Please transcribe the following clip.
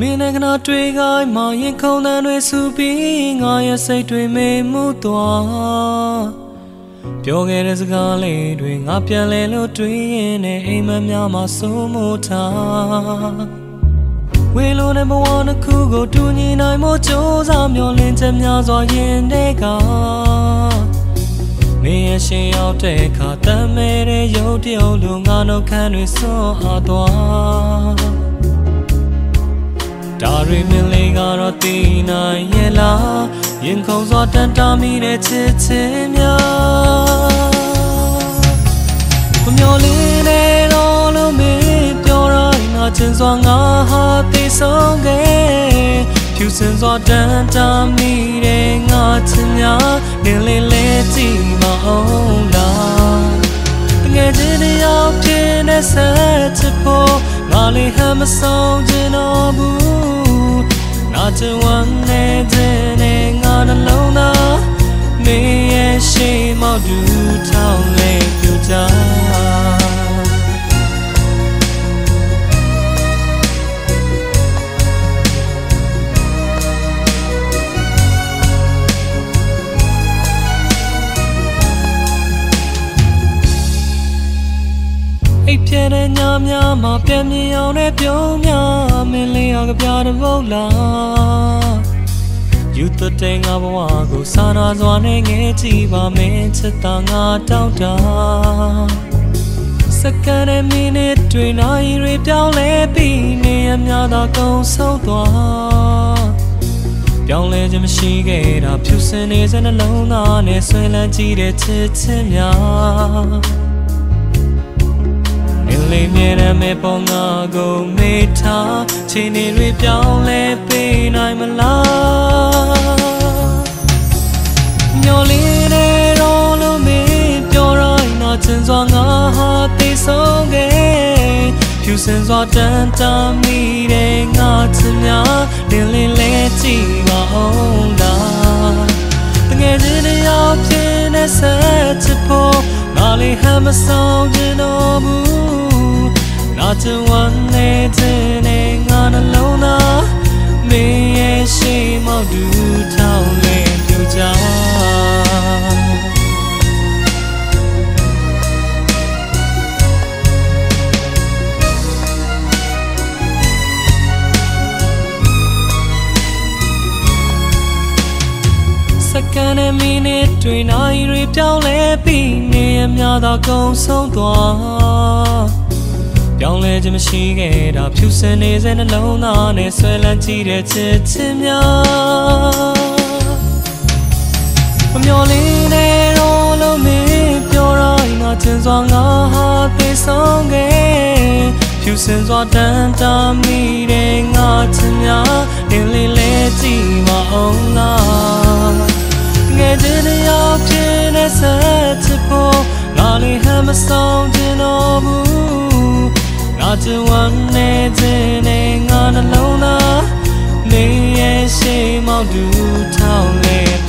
မင်းနဲ့ကနာတွေ့ခိုင်းမှရင်ခုန်တန်တွေဆူပြီးငါရဲ့စိတ်တွေမေ့မှုသွားပြောခဲ့တဲ့စကားလေးတွေငါပြန်လဲလို့တွေးရင်နဲ့အိမ်မများမှာစိုးမိုးထားဝေလိုတဲ့ဘဝတစ်ခုကိုတူညီနိုင်မှုစ조사မျောလင်းချက်များစွာရင်တဲ့ကမင်းရဲ့ရှင်ရောက်တဲ့အခါတမ်းမဲ့တဲ့ရုပ်တရုပ်လိုငါနှုတ်ခမ်းတွေစွန့်အားသွား ဒါရီမင်းလေးကတော့တည်နိုင်ရဲ့လားရင်ခုန်စွာတန်တာမိတဲ့ချစ်ချင်းများမမျော်လင့်တဲ့တော့လို့မင်းပြောတိုင်းငါချင်စွာငါဟာသိဆုံးခဲ့ဖြူစင်စွာတန်တာမိတဲ့ငါချင်များနင်းလေးလေးကြည့်မအောင်လားတကယ်ချင်းတယောက်ဖြစ်နေဆက်ချစ်ဖို့ငါလေးဟမ်းမဆုံးချင်တော့ဘူး နာချင်ဝမ်းနေတဲ့နဲ့ငါနှလုံးသားမင်းရဲ့ရှိမောက်တူထောင်းလေး အိပ်ပြတဲ့ညများမှာပြန်မြင်အောင်နဲ့ပြုံးများမင်းလေးအောင်ကြပြတဲ့ဘုတ်လားယူတတဲ့ငါဘဝကိုစာနာစွာနဲ့ငဲကြည့်ပါမင်းချစ်တာငါတောင်းတာစက္ကန့်နဲ့မိနစ်တွေနိုင်တွေပြောင်းလဲပြီးနေရများသာကုန်ဆုံးသွားပြောင်းလဲခြင်းမရှိခဲ့တာဖြူစင်နေစနှလုံးသားနဲ့ဆွေးလန်းကြည့်တဲ့ချစ်ချင်းများလေး မြဲတမ်းမဲ့ပေါ်ငါကိုမေးထားချိန်နေတွေပြောင်းလဲပေးနိုင်မလားမျောလေးနဲ့တော့လို့မင်းပြောရိုင်းတော့ချင်စွာငါဟာသိဆုံးခဲ့ဖြူစင်စွာတန်တမိတဲ့ငါချင်များလင်းလင်းလဲကြည့်ပါအောင်လားတကယ်ချင်းတယောက်ဖြစ်နေဆက်ချစ်ဖို့ငါလေးဟမ်းမဆောင်ချင်တော့ဘူး ငါချင်ဝမ်းနေတဲ့နဲ့ငါနှလုံးသားမင်းရဲ့ရှိမောက်တူထောင်းလဲပြူကြစကန်နဲ့မိနစ်တွေနိုင်တွေပြောင်းလဲပြီးနေရများသာကုန်ဆုံးသွား ပြောင်းလဲခြင်းမရှိခဲ့တာဖြူစင်နေစေနှလုံးသားနဲ့ဆွဲလန်းကြည့်တဲ့ချစ်ချင်းများမမျော်လင့်တဲ့တော့လို့မင်းပြောတိုင်းငါချင်စွာငါဟာသိဆုံးခဲ့ဖြူစင်စွာတန်တာမိတဲ့ငါချင်များလင်းလေးလဲကြည့်မအောင်လားငယ်ချင်းတယောက်ဖြစ်နေဆက်ချစ်ဖို့ငါလေးဟမ်းမဆောင်ချင်တော့ဘူး ငါချင်ဝမ်းနေတဲ့နဲ့ငါနှလုံးသားနေရဲ့ရှိမောက်တူထောင်းလေ